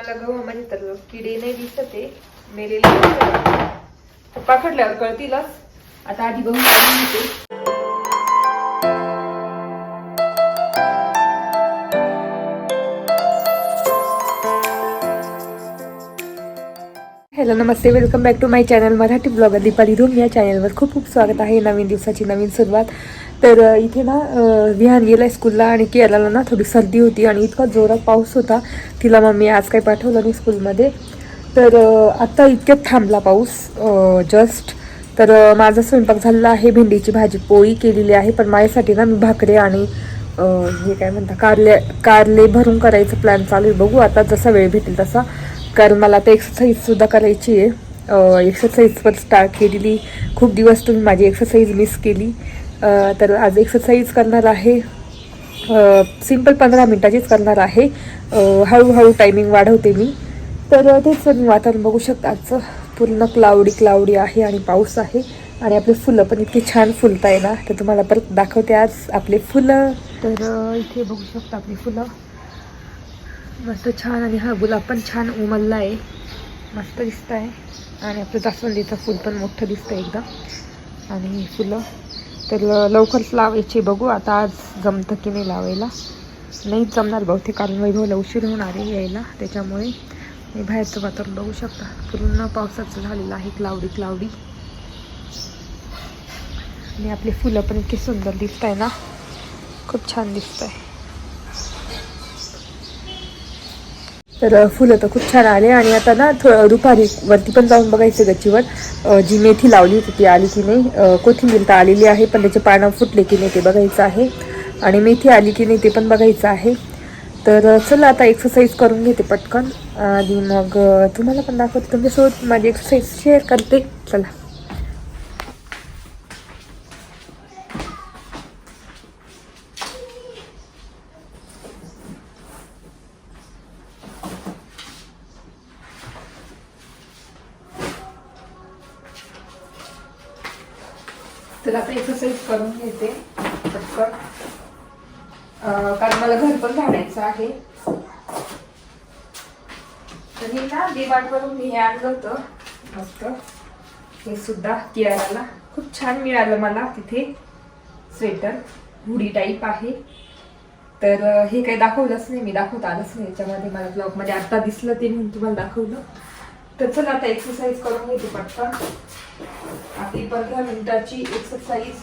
मला गव्हामध्ये तर किडे नाही दिसत आहे. मेलेले पाखडल्यावर कळतीलच. आता आधी गहू घालून घेते. Hello Namaste. Welcome back to my channel Marathi blogger Deepali Dhoom. या चॅनलवर खूप खूप स्वागत आहे. नवीन दिवसाची नवीन सुरुवात. तर इथे ना विहान गेला स्कूलला आणि केरळला ना थोडी सर्दी होती आणि इतका जोरात पाऊस होता. तिला मम्मी आज काही पाठवलं नाही स्कूलमध्ये तर आत्ता इतक्यात थांबला पाऊस जस्ट तर माझा स्वयंपाक झालेला आहे भेंडीची भाजी पोळी केलेली आहे पण माझ्यासाठी ना मी भाकरे आणि हे काय म्हणता कारले कारले भरून करायचं प्लॅन चालू आहे. बघू आता जसा वेळ भेटेल तसा. कारण मला आता एक्सरसाइजसुद्धा करायची आहे. एक्सरसाइज पण स्टार्ट केलेली. खूप दिवस तुम्ही माझी एक्सरसाइज मिस केली. तर आज एक्सरसाइज करणार आहे. सिंपल पंधरा मिनटाचीच करणार आहे. हळूहळू टायमिंग वाढवते मी. तर तेच तुम्ही वातावरण बघू शकता. आजचं पूर्ण क्लाउडी क्लाउडी आहे आणि पाऊस आहे. आणि आपली फुलं पण इतकी छान फुलत आहे ना तर तुम्हाला परत दाखवते आज आपले फुलं. तर इथे बघू शकता आपली फुलं. मस्त छान आणि हा गुलाब पण छान उमलला आहे मस्त दिसत आहे आणि आपलं जास्वंदीचं फुल पण मोठं दिसतं एकदम. आणि फुलं. तर लवकरच लावायची बघू. आता आज जमतं की नाही लावायला. नाही जमणार बहुतेक कारण वैभवला उशीर होणार आहे यायला. त्याच्यामुळे मी बाहेरचं वातावरण बघू शकता. पूर्ण पावसाचं झालेलं आहे क्लावडी क्लावडी आणि आपली फुलं पण इतकी सुंदर दिसत आहे ना. खूप छान दिसत आहे तर फुलं तर खूप छान आले आणि आता ना थोडं दुपारी वरती पण जाऊन बघायचं गच्चीवर. जी मेथी लावली होती ती आली की नाही? कोथिंबीर तर आलेली आहे पण त्याचे पानं फुटले की नाही ते बघायचं आहे. आणि मेथी आली की नाही ते पण बघायचं आहे. तर चला आता एक्सरसाइज करून घेते पटकन. आणि मग तुम्हाला पण दाखवते. तुमच्यासोबत माझी एक्सरसाइज शेअर करते. चला. आहे. तर हे ना वरून मी हे आणलं होतं. मस्त. हे सुद्धा किराणाला खूप छान मिळालं मला तिथे. स्वेटर हुडी टाईप आहे. तर हे काही दाखवलंच नाही मी दाखवत आलंच नाही. याच्यामध्ये मला ब्लॉगमध्ये म्हणजे आत्ता आता दिसलं ते म्हणून तुम्हाला दाखवलं. तर चला आता एक्सरसाइज करून घेते पटकन. आपली पंधरा मिनिटाची एक्सरसाइज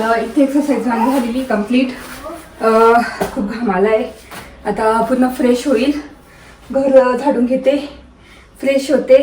तर इथे एक्सरसाइज झालेली कंप्लीट खूप घाम आला आहे आता पुन्हा फ्रेश होईल. घर झाडून घेते. फ्रेश होते.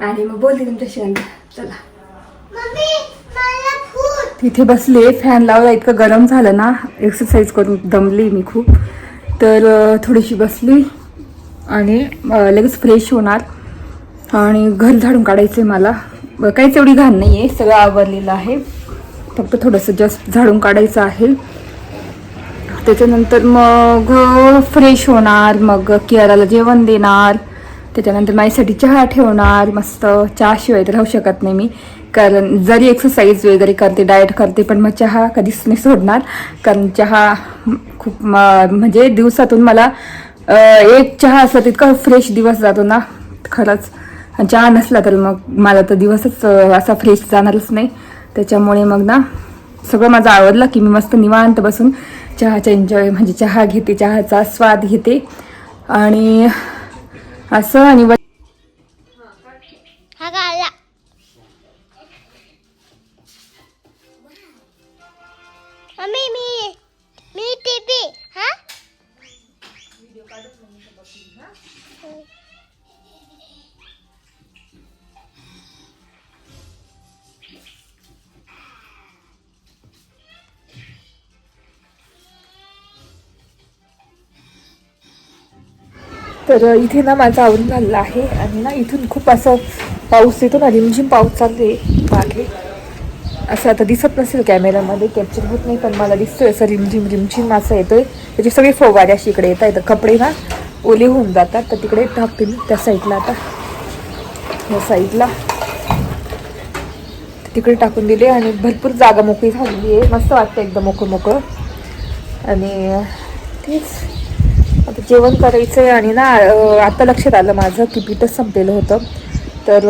आणि मग बोलते तुमच्याशी चला. तिथे बसले फॅन लावला इतकं गरम झालं ना एक्सरसाइज करून दमली मी खूप. तर थोडीशी बसली. आणि लगेच फ्रेश होणार. आणि घर झाडून काढायचं आहे मला. काहीच एवढी घाण नाही आहे सगळं आवरलेलं आहे. फक्त थोडंसं जास्त झाडून काढायचं आहे. त्याच्यानंतर मग फ्रेश होणार मग कियाराला जेवण देणार. त्याच्यानंतर माझ्यासाठी चहा ठेवणार मस्त चहाशिवाय तर राहू शकत नाही मी. कारण जरी एक्सरसाइज वगैरे करते डाएट करते पण मग चहा कधीच नाही सोडणार. कारण चहा खूप म्हणजे दिवसातून मला एक चहा असला तितका फ्रेश दिवस जातो ना खरंच. चहा नसला तर मग मला तर दिवसच असा फ्रेश जाणारच नाही. त्याच्यामुळे मग ना सगळं माझं आवडलं की मी मस्त निवांत बसून चहाचा एन्जॉय म्हणजे चहा घेते चहाचा स्वाद घेते. आणि असं आणि मी मी मी टीपी हा? तर इथे ना माझं आवरून झालेलं आहे. आणि ना इथून खूप असं पाऊस येतो ना रिमझिम पाऊस चालते मागे. असं आता दिसत नसेल कॅमेऱ्यामध्ये कॅप्चर होत नाही पण मला दिसतोय असं रिमझिम रिमझिम असं येतोय. त्याचे सगळे फवारे अशी इकडे येत आहेत कपडे ना ओले होऊन जातात. तर तिकडे टाकते मी त्या साईडला आता. या साईडला तिकडे टाकून दिले आणि भरपूर जागा मोकळी झालेली आहे. मस्त वाटतं एकदम मोकळं मोकळं. आणि तेच. आता जेवण करायचं आहे आणि ना आता लक्षात आलं माझं की पीठच संपलेलं होतं. तर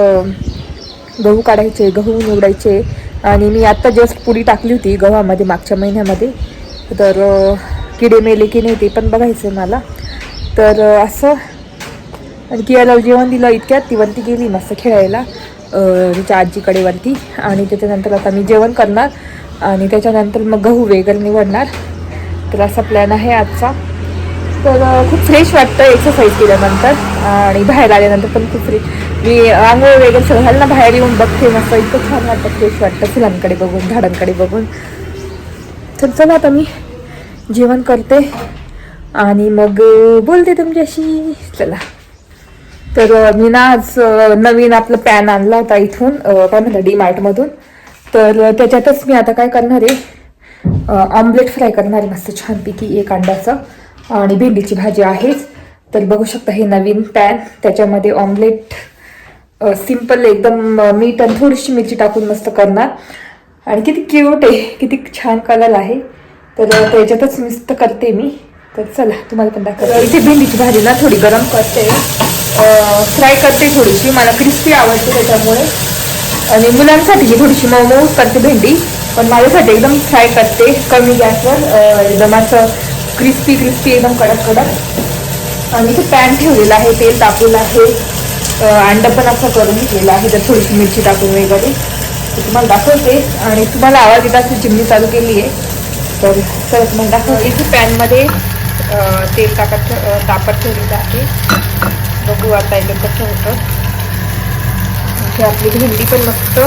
गहू काढायचे गहू निवडायचे आणि मी आत्ता जस्ट पुडी टाकली होती गव्हामध्ये मागच्या महिन्यामध्ये. तर किडे मेले की नाही ते पण बघायचं आहे मला. तर असं. आणि कियाला जेवण दिलं इतक्यात ती वरती गेली मस्त खेळायला तिच्या आजीकडे वरती. आणि त्याच्यानंतर आता मी जेवण करणार आणि त्याच्यानंतर मग गहू वेगळं निवडणार. तर असा प्लॅन आहे आजचा. तर खूप फ्रेश वाटतं एक्सरसाइज केल्यानंतर. आणि बाहेर आल्यानंतर पण खूप फ्रेश मी आंघोळ वगैरे सगळं झालं ना बाहेर येऊन बघते मस्त. इतकं छान वाटतं फ्रेश वाटतं. फुलांकडे बघून झाडांकडे बघून. तर चला आता मी जेवण करते. आणि मग बोलते तुमच्याशी. चला. तर मी ना आज नवीन आपलं पॅन आणला होता इथून काय म्हणतात डी मार्टमधून तर त्याच्यातच मी आता काय करणार आहे ऑमलेट फ्राय करणार आहे मस्त छानपैकी एक अंड्याचं. आणि भेंडीची भाजी आहेच. तर बघू शकता हे नवीन पॅन. त्याच्यामध्ये ऑमलेट सिंपल एकदम मीठ आणि थोडीशी मिरची टाकून मस्त करणार. आणि किती क्यूट आहे. किती छान कलर आहे. तर त्याच्यातच मस्त करते मी. तर चला तुम्हाला पण दाखवते. इथे भेंडीची भाजी ना थोडी गरम करते. फ्राय करते थोडीशी. मला क्रिस्पी आवडते त्याच्यामुळे. आणि मुलांसाठी मी थोडीशी मऊ मऊ करते भेंडी. पण माझ्यासाठी एकदम फ्राय करते. कमी गॅसवर एकदम असं क्रिस्पी क्रिस्पी एकदम कडक कडक. आणि इथे पॅन ठेवलेला आहे तेल टाकलेलं आहे. अंड पण असं करून घेतलेलं आहे तर थोडीशी मिरची टाकून वगैरे. तुम्हाला दाखवते. आणि तुम्हाला आवाज येत असेल चिमणी चालू केली आहे. तर तर तुम्हाला दाखवते. इथे पॅनमध्ये तेल टाकत तापत ठेवलेलं आहे. बघू आता एकदम कसं होतं. इथे आपली भेंडी पण मस्त.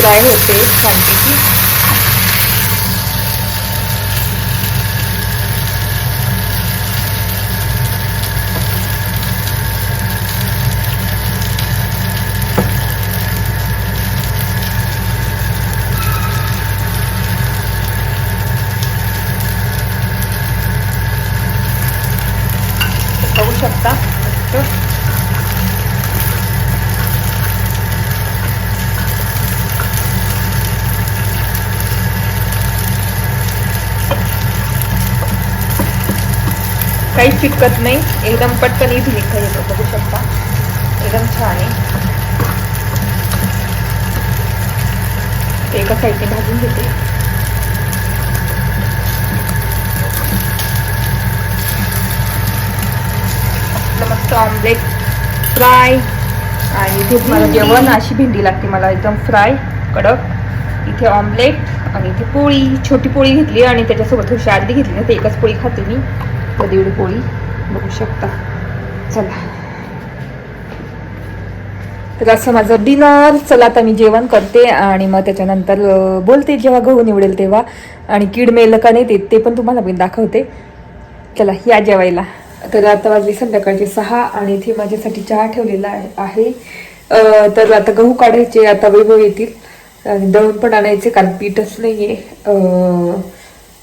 फ्राय होते छानपैकी बघू शकता मस्त काहीच चिटकत नाही. एकदम पटकन इथे निघता येतो. बघू शकता. एकदम छान आहे. एका साईडने भाजून घेते. आपलं मस्त ऑमलेट फ्राय आणि इथे मला जेवण अशी भेंडी लागते मला. एकदम फ्राय कडक. इथे ऑमलेट आणि इथे पोळी. छोटी पोळी घेतली आणि त्याच्यासोबत थोडीशी अर्धी घेतली. ना ते एकच पोळी खाते मी. तर पोळी बघू शकता. चला. तर असं माझं डिनर. चला आता मी जेवण करते आणि मग त्याच्यानंतर बोलते जेव्हा गहू निवडेल तेव्हा. आणि कीड मेलं का नाही ते पण तुम्हाला मी दाखवते. चला या जेवायला. तर आता वाजली संध्याकाळची सहा आणि इथे माझ्यासाठी चहा ठेवलेला आहे- तर आता गहू काढायचे आता वैभव येतील. आणि दळून पण आणायचे कारण पीठच नाही आहे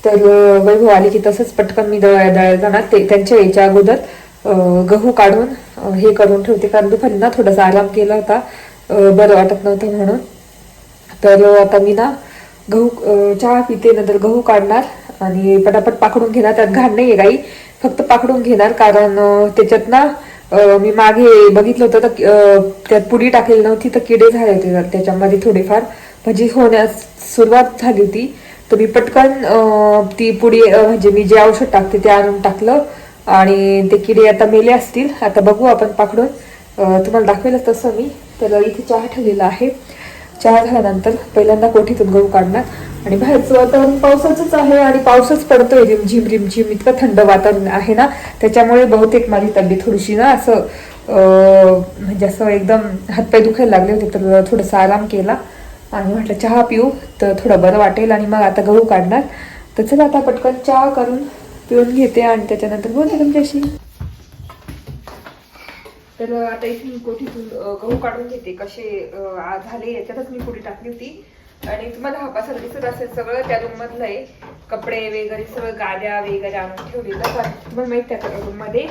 तर वैभव आले की तसंच पटकन मी दळायला दळायला जाणार. ते त्यांच्या यायच्या अगोदर गहू काढून हे करून ठेवते. कारण दुपारी ना थोडासा आराम केला होता. बरं वाटत नव्हतं म्हणून. तर आता मी ना गहू चहा पिते नंतर गहू काढणार आणि पटापट पाकडून घेणार. त्यात घाण नाहीये काही फक्त पाकडून घेणार. कारण त्याच्यात ना मी मागे बघितलं होतं तर त्यात पुडी टाकलेली नव्हती तर किडे झाले होते. त्याच्यामध्ये थोडेफार भजी होण्यास सुरुवात झाली होती. तर मी पटकन अं, ती पुढे म्हणजे मी जे औषध टाकते ते आणून टाकलं. आणि ते किडे आता मेले असतील. आता बघू आपण पाकडून. तुम्हाला दाखवेलच तसं मी. तर इथे चहा ठेवलेला आहे. चहा झाल्यानंतर पहिल्यांदा कोठीतून गहू काढणार. आणि बाहेरचं वातावरण पावसाचंच आहे आणि पावसच पडतोय. रिमझिम रिमझिम. इतकं थंड वातावरण आहे ना. त्याच्यामुळे बहुतेक माझी तब्येत थोडीशी ना असं अं, म्हणजे असं एकदम हातपाय दुखायला लागले होते. तर थोडंसं आराम केला. आणि म्हटलं चहा पिऊ तर थोडं बरं वाटेल आणि मग आता गहू काढणार. तर चला आता पटकन चहा करून पिऊन घेते आणि त्याच्यानंतर बोलते तुमच्याशी. तर आता इथे मी कोठीतून गहू काढून घेते. कसे झाले याच्यातच मी पुढे टाकली होती. आणि तुम्हाला हा पसारा दिसत असेल सगळं त्या रूम मधलं आहे. कपडे वगैरे सगळं गाद्या वगैरे आणून ठेवलेलं तर तुम्हाला माहीत त्या रूममध्ये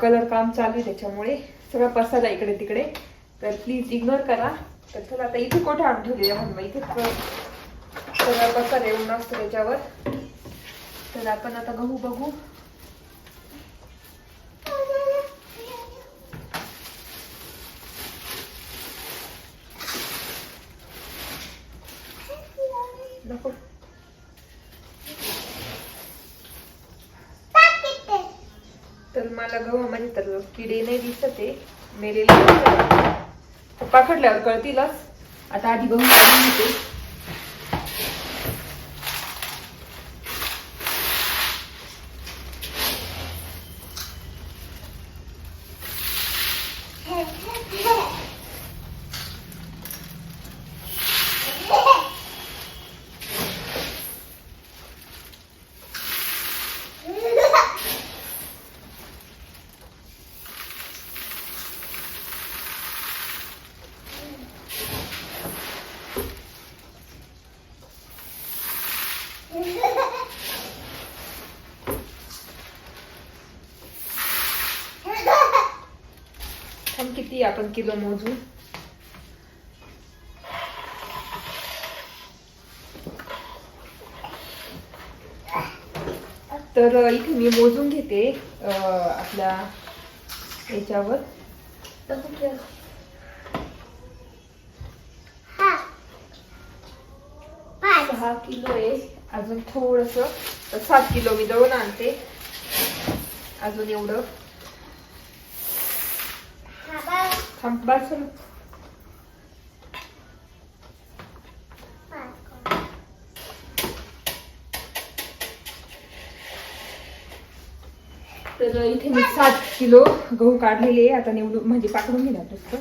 कलर काम चालू आहे त्याच्यामुळे सगळा पसारा इकडे तिकडे. तर प्लीज इग्नोर करा. तर चला आता इथे कोठे आणून ठेवलेलं म्हणून मग इथे सगळा कसा येऊन असतो त्याच्यावर. तर आपण आता गहू बघू. नको. तर मला गव्हामध्ये तर किडे नाही दिसत आहे. मेलेले दिसत. कळतीलच आता आधी बघून घेते थांब किती आपण किलो मोजू. तर इथे मी मोजून घेते आपल्या याच्यावर. सहा किलो आहे. अजून थोडस सात किलो मी दळून आणते. अजून एवढं. थांब बस तर इथे मी सात किलो गहू काढलेले आहे. आता निवडून म्हणजे पाकडून घेणार नुसतं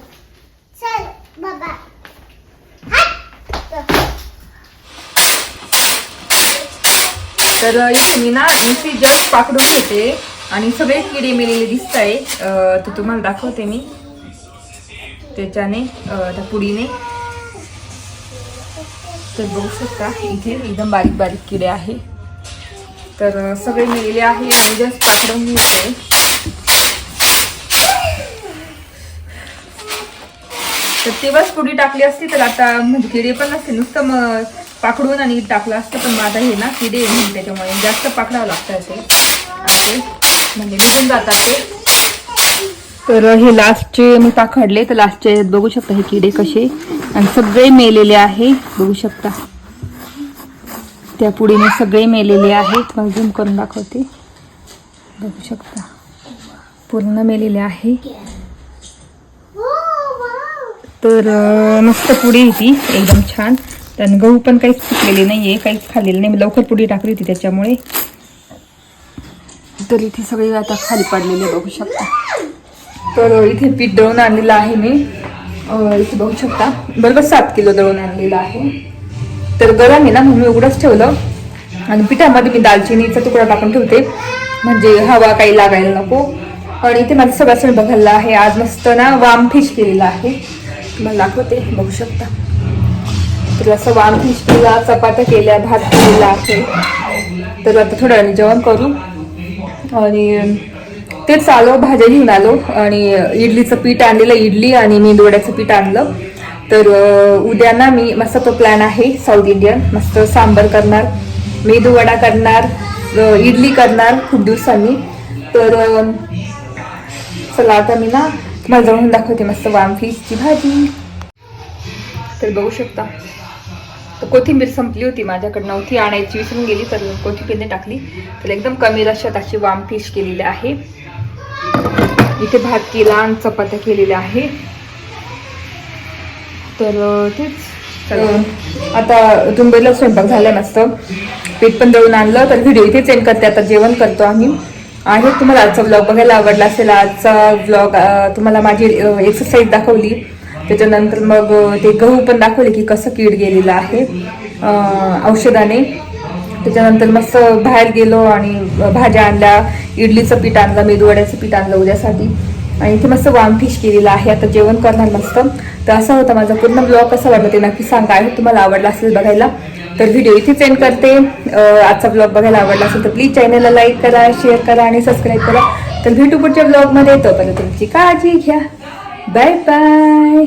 तर इथे मी ना नुसती जस्ट पाकडून घेते. आणि सगळे किडे मेलेले दिसत आहे ते तुम्हाला दाखवते मी. त्याच्याने त्या पुडीने तर बघू शकता इथे एकदम बारीक बारीक किडे आहे. तर सगळे मेलेले आहे आणि जस्ट पाकडून घेते तर तेव्हाच पुडी टाकली असती तर आता म्हणजे किडे पण नसते नुसतं मग पाकडून आणि टाकलं असतं पण माझा हे ना किडे आहे त्याच्यामुळे जास्त पाकडावं लागतं ते असे म्हणजे निघून जातात ते तर हे लास्टचे मी पाखडले तर लास्टचे बघू शकता हे किडे कसे. आणि सगळे मेलेले आहे बघू शकता. त्या पुढीने सगळे मेलेले आहेत मग झूम करून दाखवते. बघू शकता. पूर्ण मेलेले आहे. तर मस्त पुडी होती एकदम छान. त्यानं गहू पण काहीच फुटलेली नाही आहे काहीच खाल्लेलं नाही. मी लवकर पुडी टाकली होती त्याच्यामुळे. तर इथे सगळे आता खाली पडलेले बघू शकता. तर इथे पीठ दळून आणलेलं आहे मी. इथे बघू शकता. बरोबर सात किलो दळून आणलेलं आहे. तर गरम आहे ना म्हणून मी उघडंच ठेवलं. आणि पिठामध्ये मी दालचिनीचा तुकडा टाकून ठेवते. म्हणजे हवा काही लागायला नको. आणि इथे माझं सगळं सण बघायला आहे. आज मस्त ना वाम फिश केलेला आहे. तुम्हाला दाखवते बघू शकता. तर असं वाम फिश केला चपात्या केल्या भात केलेला आहे. तर आता थोड्या वेळाने जेवण करू. आणि तेच आलो भाज्या घेऊन आलो आणि इडलीचं पीठ आणलेलं इडली आणि मेंदूवड्याचं पीठ आणलं. तर उद्या ना मी मस्त तो प्लॅन आहे साऊथ इंडियन मस्त सांबर करणार मेदूवडा करणार इडली करणार खूप दिवसांनी. तर चला आता मी ना तुम्हाला जाऊन दाखवते मस्त वाम फिशची भाजी. तर बघू शकता. तर कोथिंबीर संपली होती माझ्याकडे नव्हती आणायची. विसरून गेली तर कोथिंबीरने टाकली. तर एकदम कमी रशात अशी वाम फिश केलेली आहे. इथे भात केला आणि चपात्या केलेल्या आहे तर तेच. आता तुंबईला स्वयंपाक झाला नसतं. पीठ पण दळून आणलं तर व्हिडिओ इथेच एंड करते. आता जेवण करतो आम्ही. आहे तुम्हाला आजचा ब्लॉग बघायला आवडला असेल. आजचा ब्लॉग तुम्हाला माझी एक्सरसाइज दाखवली. त्याच्यानंतर मग ते गहू पण दाखवले की कसं कीड गेलेलं आहे औषधाने. त्याच्यानंतर मस्त बाहेर गेलो आणि भाज्या आणल्या इडलीचं पीठ आणलं मेदूवड्याचं पीठ आणलं उद्यासाठी. आणि इथे मस्त वाम फिश केलेलं आहे. आता जेवण करणार मस्त. तर असा होता माझा पूर्ण ब्लॉग कसा वाटला ते नक्की सांगा. आहे तुम्हाला आवडला असेल बघायला तर व्हिडिओ इथेच एंड करते. आजचा ब्लॉग बघायला आवडला असेल तर प्लीज चॅनलला लाईक करा शेअर करा आणि सबस्क्राईब करा. तर भेटू पुढच्या ब्लॉगमध्ये तोपर्यंत तुमची काळजी घ्या. Bye bye